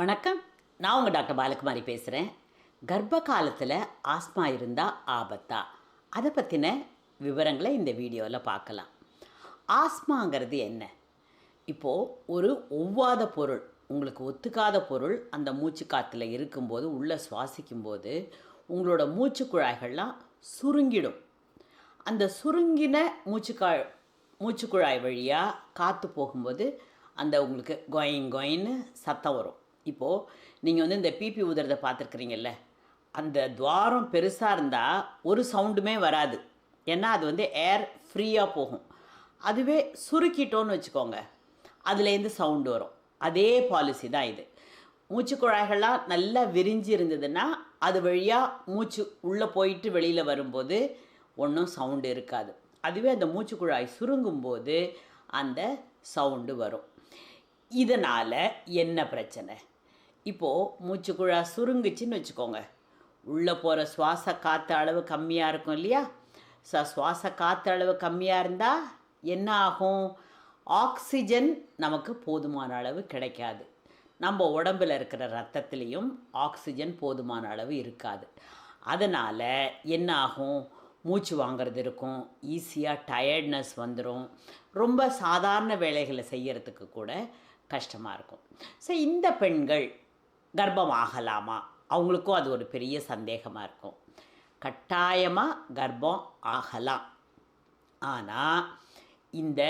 வணக்கம். நான் உங்கள் டாக்டர் பாலகுமாரி பேசுகிறேன் கர்ப்ப காலத்தில் ஆஸ்மா இருந்தால் ஆபத்தா? அதை பற்றின விவரங்களை இந்த வீடியோவில் பார்க்கலாம் ஆஸ்மாங்கிறது என்ன? இப்போது ஒரு ஒவ்வாத பொருள் உங்களுக்கு ஒத்துக்காத பொருள் அந்த மூச்சு காற்றுல இருக்கும்போது உள்ளே சுவாசிக்கும்போது உங்களோட மூச்சு குழாய்கள்லாம் சுருங்கிடும். அந்த சுருங்கின மூச்சு மூச்சு குழாய் வழியாக காற்று போகும்போது அந்த உங்களுக்கு கொயின் கொயின்னு சத்தம் வரும். இப்போது நீங்கள் வந்து இந்த பிபி ஊதுறதை பார்த்துருக்குறீங்கல்ல அந்த துவாரம் பெருசாக இருந்தால் ஒரு சவுண்டுமே வராது. ஏன்னா அது வந்து ஏர் ஃப்ரீயாக போகும். அதுவே சுருக்கிட்டோன்னு வச்சுக்கோங்க அதுலேருந்து சவுண்டு வரும். அதே பாலிசி தான் இது. மூச்சு குழாய்கள்லாம் நல்லா விரிஞ்சு இருந்ததுன்னா அது வழியாக மூச்சு உள்ளே போயிட்டு வெளியில் வரும்போது ஒன்றும் சவுண்டு இருக்காது. அதுவே அந்த மூச்சு குழாய் சுருங்கும்போது அந்த சவுண்டு வரும். இதனால் என்ன பிரச்சனை? இப்போது மூச்சு குழாய் சுருங்குச்சின்னு வச்சுக்கோங்க. உள்ளே போகிற சுவாச காற்று அளவு கம்மியாக இருக்கும் இல்லையா? ஸோ சுவாச காற்று அளவு கம்மியாக இருந்தால் என்ன ஆகும்? ஆக்சிஜன் நமக்கு போதுமான அளவு கிடைக்காது. நம்ம உடம்பில் இருக்கிற ரத்தத்துலேயும் ஆக்சிஜன் போதுமான அளவு இருக்காது. அதனால் என்ன ஆகும்? மூச்சு வாங்கிறது இருக்கும். ஈஸியாக டயர்ட்னஸ் வந்துடும் ரொம்ப சாதாரண வேலைகளை செய்கிறதுக்கு கூட கஷ்டமாக இருக்கும். ஸோ இந்த பெண்கள் கர்ப்பம் ஆகலாமா அவங்களுக்கும் அது ஒரு பெரிய சந்தேகமாக இருக்கும். கட்டாயமாக கர்ப்பம் ஆகலாம். ஆனால் இந்த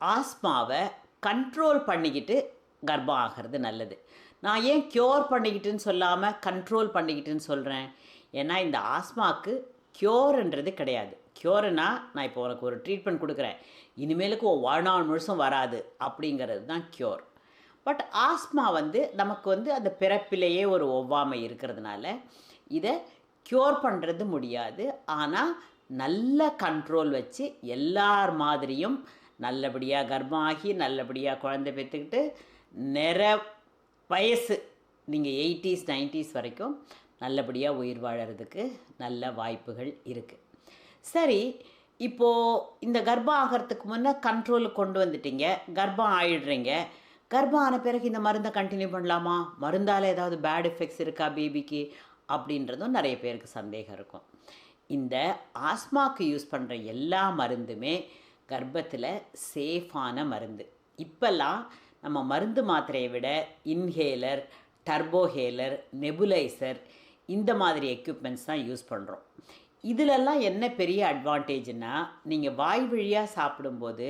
ஆஸ்மாவை கண்ட்ரோல் பண்ணிக்கிட்டு கர்ப்பம் ஆகிறது நல்லது. நான் ஏன் க்யூர் பண்ணிக்கிட்டுன்னு சொல்லாமல் கண்ட்ரோல் பண்ணிக்கிட்டுன்னு சொல்கிறேன் ஏன்னா இந்த ஆஸ்மாவுக்கு க்யூர்ன்றது கிடையாது. க்யூர்னா நான் இப்போ உனக்கு ஒரு ட்ரீட்மெண்ட் கொடுக்குறேன். இனிமேலுக்கு வாழ்நாள் முழுசும் வராது. அப்படிங்கிறது தான் க்யூர் பட் ஆஸ்மா வந்து நமக்கு வந்து அந்த பிறப்பிலேயே ஒரு ஒவ்வாமை இருக்கிறதுனால இதை க்யூர் பண்ணுறது முடியாது. ஆனால் நல்ல கண்ட்ரோல் வச்சு எல்லார் மாதிரியும் நல்லபடியாக கர்ப்பம் ஆகி நல்லபடியாக குழந்தை பெற்றுக்கிட்டு நிற வயசு நீங்கள் எயிட்டிஸ் நைன்டிஸ் வரைக்கும் நல்லபடியாக உயிர் வாழறதுக்கு நல்ல வாய்ப்புகள் இருக்குது சரி இப்போது இந்த கர்ப்பம் ஆகிறதுக்கு முன்னே கண்ட்ரோலுக்கு கொண்டு வந்துட்டீங்க கர்ப்பம் ஆயிடுறீங்க. கர்ப்பம் ஆன பிறகு இந்த மருந்தை கண்டினியூ பண்ணலாமா? மருந்தால் ஏதாவது பேட் எஃபெக்ட்ஸ் இருக்கா பேபிக்கு அப்படின்றதும் நிறைய பேருக்கு சந்தேகம் இருக்கும். இந்த ஆஸ்மாக்கு யூஸ் பண்ணுற எல்லா மருந்துமே கர்ப்பத்தில் சேஃபான மருந்து. இப்போல்லாம் நம்ம மருந்து மாத்திரையை விட இன்ஹேலர் டர்போஹேலர் நெபுலைசர் இந்த மாதிரி எக்யூப்மெண்ட்ஸ் தான் யூஸ் பண்ணுறோம் இதிலெல்லாம் என்ன பெரிய அட்வான்டேஜ்னால் நீங்கள் வாய் வழியாக சாப்பிடும்போது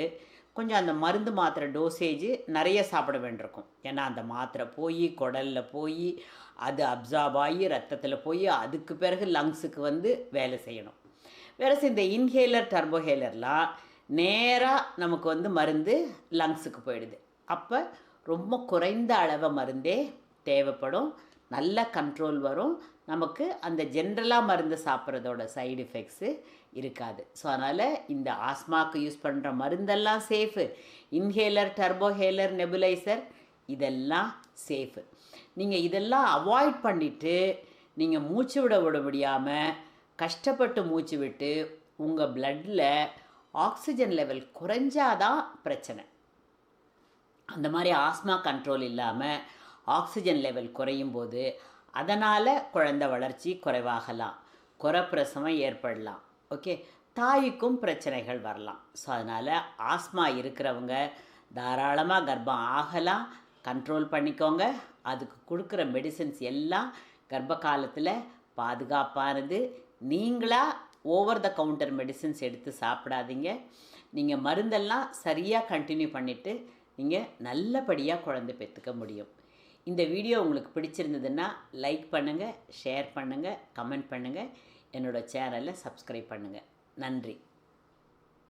கொஞ்சம் அந்த மருந்து மாத்திரை டோசேஜ் நிறைய சாப்பிட வேண்டியிருக்கும். ஏன்னா அந்த மாத்திரை போய் குடலில் போய் அது அப்சார்ப் ஆகி ரத்தத்தில் போய் அதுக்கு பிறகு லங்ஸுக்கு வந்து வேலை செய்யணும். வேறு இந்த இன்ஹேலர் டர்போஹேலர்லாம் நேராக நமக்கு வந்து மருந்து லங்ஸுக்கு போயிடுது. அப்போ ரொம்ப குறைந்த அளவு மருந்தே தேவைப்படும். நல்ல கண்ட்ரோல் வரும். நமக்கு அந்த ஜென்ரலாக மருந்து சாப்பிட்றதோட சைடு எஃபெக்ட்ஸு இருக்காது. ஸோ அதனால் இந்த ஆஸ்மாக்கு யூஸ் பண்ணுற மருந்தெல்லாம் சேஃபு இன்ஹேலர் டர்போஹேலர் நெபுலைசர் இதெல்லாம் சேஃபு நீங்கள் இதெல்லாம் அவாய்ட் பண்ணிவிட்டு நீங்கள் மூச்சு விட விட முடியாமல் கஷ்டப்பட்டு மூச்சு விட்டு உங்கள் பிளட்டில் ஆக்சிஜன் லெவல் குறைஞ்சாதான் பிரச்சனை. அந்த மாதிரி ஆஸ்மா கண்ட்ரோல் இல்லாமல் ஆக்சிஜன் லெவல் குறையும் போது அதனால் குழந்த வளர்ச்சி குறைவாகலாம். குறப்பிரசவம் ஏற்படலாம். ஓகே தாய்க்கும் பிரச்சனைகள் வரலாம். ஸோ அதனால் ஆஸ்மா இருக்கிறவங்க தாராளமாக கர்ப்பம் ஆகலாம். கண்ட்ரோல் பண்ணிக்கோங்க. அதுக்கு கொடுக்குற மெடிசின்ஸ் எல்லாம் கர்ப்ப காலத்தில் பாதுகாப்பானது. நீங்களாக ஓவர் த கவுண்டர் மெடிசின்ஸ் எடுத்து சாப்பிடாதீங்க. நீங்கள் மருந்தெல்லாம் சரியாக கண்டினியூ பண்ணிவிட்டு நீங்கள் நல்லபடியாக குழந்தை பெற்றுக்க முடியும். இந்த வீடியோ உங்களுக்கு பிடிச்சிருந்ததுன்னா லைக் பண்ணுங்கள் ஷேர் பண்ணுங்கள் கமெண்ட் பண்ணுங்கள் என்னோடய சேனலை சப்ஸ்கிரைப் பண்ணுங்கள் நன்றி.